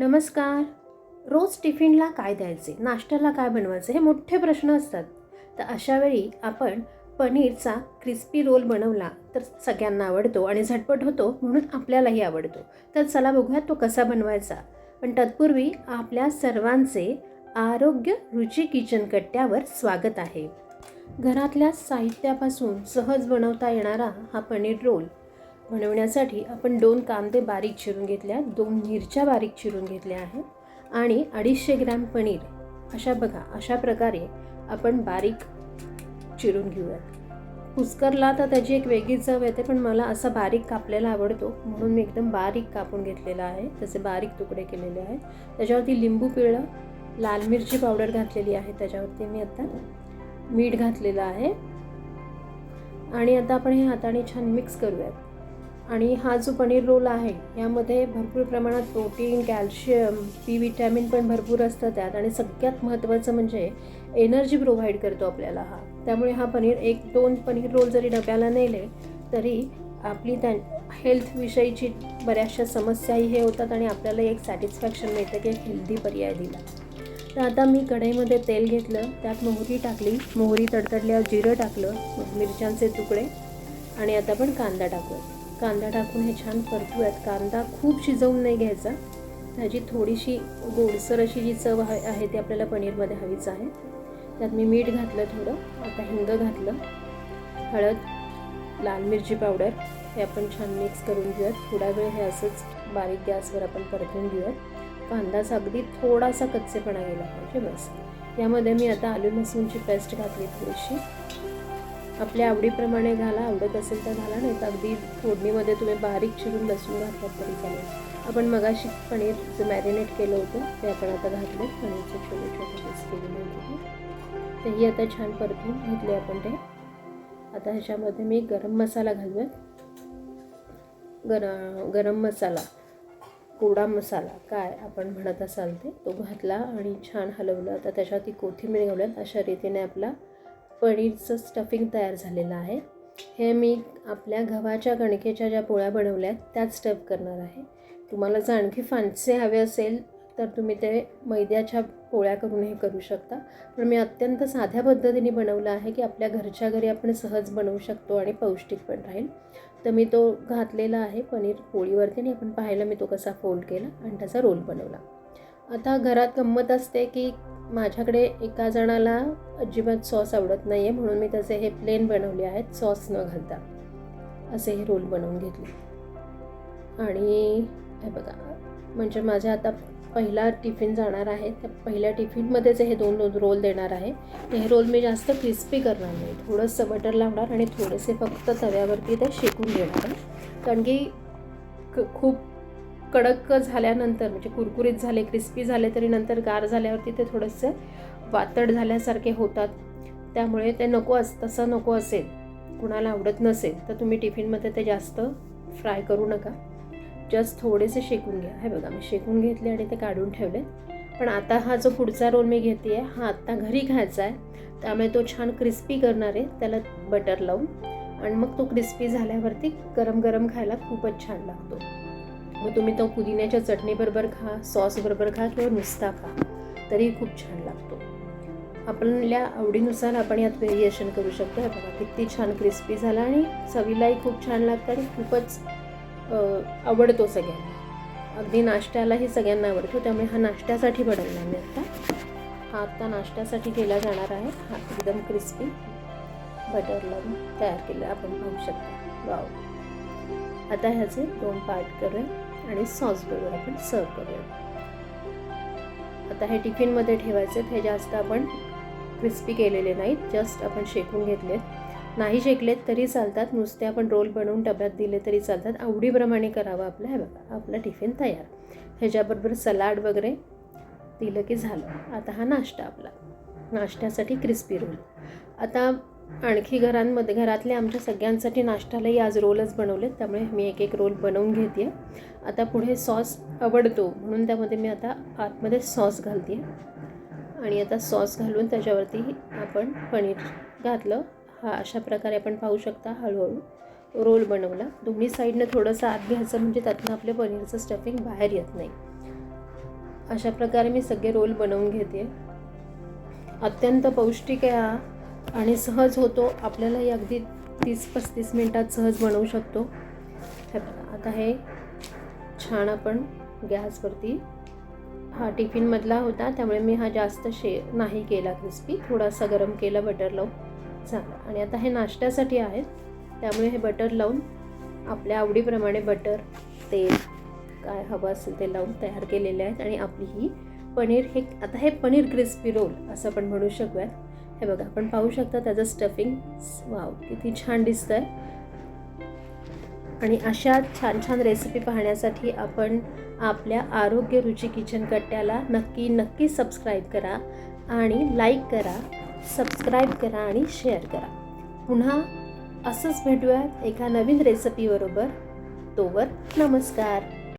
नमस्कार. रोज टिफिनला काय द्यायचे? नाश्त्याला काय बनवायचे? हे मोठे प्रश्न असतात. तर अशावेळी आपण पनीरचा क्रिस्पी रोल बनवला तर सगळ्यांना आवडतो आणि झटपट होतो म्हणून आपल्यालाही आवडतो. तर चला बघूया तो कसा बनवायचा. पण तत्पूर्वी आपल्या सर्वांचे आरोग्य रुची किचन कट्ट्यावर स्वागत आहे. घरातल्या साहित्यापासून सहज बनवता येणारा हा पनीर रोल बनवण्यासाठी आपण दोन कांदे बारीक चिरून घेतल्या दोन मिरच्या बारीक चिरून घेतल्या आहेत आणि अडीचशे ग्रॅम पनीर. अशा बघा अशा प्रकारे आपण बारीक चिरून घेऊयात. कुस्करला तर त्याची एक वेगळी चव येते पण मला असा बारीक कापलेला आवडतो म्हणून मी एकदम बारीक कापून घेतलेला आहे. त्याचे बारीक तुकडे केलेले आहेत. त्याच्यावरती लिंबू पिळलं लाल मिरची पावडर घातलेली आहे त्याच्यावरती मी आता मीठ घातलेलं आहे. आणि आता आपण हे हाताने छान मिक्स करूयात. आणि हा जो पनीर रोल आहे यामध्ये भरपूर प्रमाणात प्रोटीन कॅल्शियम बी विटॅमिन पण भरपूर असतं त्यात आणि सगळ्यात महत्त्वाचं म्हणजे एनर्जी प्रोव्हाइड करतो आपल्याला हा. त्यामुळे हा पनीर एक दोन पनीर रोल जरी डब्याला नेले तरी आपली त्या हेल्थविषयीची बऱ्याचशा समस्याही हे होतात आणि आपल्याला एक सॅटिस्फॅक्शन मिळतं की हेल्दी पर्याय दिला. तर आता मी कढईमध्ये तेल घेतलं त्यात मोहरी टाकली. मोहरी तडतडल्यावर जिरं टाकलं मिरच्यांचे तुकडे आणि आता आपण कांदा टाकूया. कांदा टाकून हे छान परतूयात. कांदा खूप शिजवून नाही घ्यायचा. त्याची थोडीशी गोडसर अशी जी चव आहे आहे ती आपल्याला पनीरमध्ये हवीच आहे. त्यात मी मीठ घातलं थोडं आता हिंग घातलं हळद लाल मिरची पावडर हे आपण छान मिक्स करून घेऊयात. थोडा वेळ हे असंच बारीक गॅसवर आपण परतून घेऊयात. कांदाचा अगदी थोडासा कच्चेपणा गेला पाहिजे बस. यामध्ये मी आता आलू लसूणची पेस्ट घातली थोडीशी. आपल्या आवडीप्रमाणे घाला आवडत असेल तर घाला नाही तर अगदी फोडणीमध्ये तुम्ही बारीक चिरून लसूण घातलात तरी चालेल. आपण मगाशी पनीर मॅरिनेट केलं होतं ते आपण आता घातलं पनीरचे छोटे छोटे पीस केलेले होते तेही आता छान परतून घेतले आपण ते. आता ह्याच्यामध्ये मी गरम मसाला घालूया. गर गरम मसाला कोडा मसाला काय आपण म्हणत असाल ते तो घातला आणि छान हलवलं. आता त्याच्यावरती कोथिंबीर घालूयात. अशा रीतीने आपला पनीरचं स्टफिंग तयार झालेलं आहे. हे मी आपल्या गव्हाच्या कणकेच्या ज्या पोळ्या बनवल्या आहेत त्याच स्टफ करणार आहे. तुम्हाला जर आणखी फांसे हवे असेल तर तुम्ही ते मैद्याच्या पोळ्या करून हे करू शकता. पण मी अत्यंत साध्या पद्धतीने बनवलं आहे की आपल्या घरच्या घरी आपण सहज बनवू शकतो आणि पौष्टिक पण राहील. तर मी तो घातलेला आहे पनीर पोळीवरती आणि आपण पाहायला मी तो कसा फोल्ड केला आणि त्याचा रोल बनवला. आता घरात गंमत असते की माझ्याकडे एका जणाला अजिबात सॉस आवडत नाही आहे म्हणून मी त्याचे हे प्लेन बनवले आहेत सॉस न घालता. असे हे रोल बनवून घेतले. आणि हे बघा म्हणजे माझ्या आता पहिला टिफिन जाणार आहे त्या पहिल्या टिफिनमध्येच हे दोन दोन रोल देणार आहे. हे रोल मी जास्त क्रिस्पी करणार नाही. थोडंसं बटर लावणार आणि थोडेसे फक्त तव्यावरती ते शेकून देणार कारण की खूप कडक झाल्यानंतर म्हणजे कुरकुरीत झाले क्रिस्पी झाले तरी नंतर गार झाल्यावरती ते थोडंसं वातड झाल्यासारखे होतात. त्यामुळे ते नको अस तसं नको असेल कुणाला आवडत नसेल तर तुम्ही टिफिनमध्ये ते जास्त फ्राय करू नका. जस्ट थोडेसे शेकून घ्या. हे बघा मी शेकून घेतले आणि ते काढून ठेवले पण आता हा जो पुढचा रोल मी घेते आहे हा आत्ता घरी खायचा आहे. त्यामुळे तो छान क्रिस्पी करणार आहे. त्याला बटर लावून. आणि मग तो क्रिस्पी झाल्यावरती गरम गरम खायला खूपच छान लागतो. मग तुम्ही तो पुदिन्याच्या चटणीबरोबर खा सॉसबरोबर खा किंवा नुसता खा. तरी खूप छान लागतो. आपल्या आवडीनुसार आपण यात व्हेरिएशन करू शकतो. हे बघा किती छान क्रिस्पी झाला आणि चवीलाही खूप छान लागतं आणि खूपच आवडतो सगळ्यांना. अगदी नाश्त्यालाही सगळ्यांना आवडतो त्यामुळे हा नाश्त्यासाठी बनवला मी आत्ता हा आत्ता नाश्त्यासाठी केला जाणार आहे. हा एकदम क्रिस्पी बटर लावून तयार केलं आपण पाहू शकतो. वाव आता ह्याचे दोन पार्ट करूया. आणि सॉस बरोबर आपण सर्व करूया. आता हे टिफिनमध्ये ठेवायचे हे जास्त आपण क्रिस्पी केलेले नाहीत. जस्ट आपण शेकून घेतलेत. नाही शेकलेत तरी चालतात. नुसते आपण रोल बनवून डब्यात दिले तरी चालतात. आवडीप्रमाणे करावं आपलं. हे बघा आपला टिफिन तयार. ह्याच्याबरोबर सलाड वगैरे दिलं की झालं. आता हा नाश्ता आपला. नाश्त्यासाठी क्रिस्पी रोल आता आणखी घरांमध्ये घरातल्या आमच्या सगळ्यांसाठी नाश्त्यालाही आज रोलच बनवले त्यामुळे मी एक एक रोल बनवून घेते आता पुढे सॉस आवडतो म्हणून त्यामध्ये मी आता आतमध्ये सॉस घालते आणि आता सॉस घालून त्याच्यावरती आपण पनीर घातलं. हा अशा प्रकारे आपण पाहू शकता हळूहळू रोल बनवला. दोन्ही साईडनं थोडंसं आत घ्यायचं म्हणजे त्यातनं आपल्या पनीरचं स्टफिंग बाहेर येत नाही. अशा प्रकारे मी सगळे रोल बनवून घेते अत्यंत पौष्टिक आहे हा. आणि सहज होतो. आपल्यालाही अगदी तीस पस्तीस मिनटात सहज बनवू शकतो. हे बघा आता हे छान आपण गॅसवरती हा टिफिनमधला होता त्यामुळे मी हा जास्त शे नाही केला क्रिस्पी थोडासा गरम केला बटर लावून. झाला. आणि आता हे नाश्त्यासाठी आहेत. त्यामुळे हे बटर लावून आपल्या आवडीप्रमाणे बटर तेल काय हवं असेल ते लावून तयार केलेले आहेत. आणि आपली ही पनीर हे आता हे पनीर क्रिस्पी रोल असं आपण म्हणू शकूयात. हे बघा आपण पाहू शकता त्याचं स्टफिंग वाव किती छान दिसतं आहे आणि अशा छान छान रेसिपी पाहण्यासाठी आपण आपल्या आरोग्य रुची किचन कट्ट्याला नक्की नक्की सबस्क्राईब करा आणि लाईक करा सबस्क्राईब करा आणि शेअर करा. पुन्हा असंच भेटूयात एका नवीन रेसिपीबरोबर तोवर नमस्कार.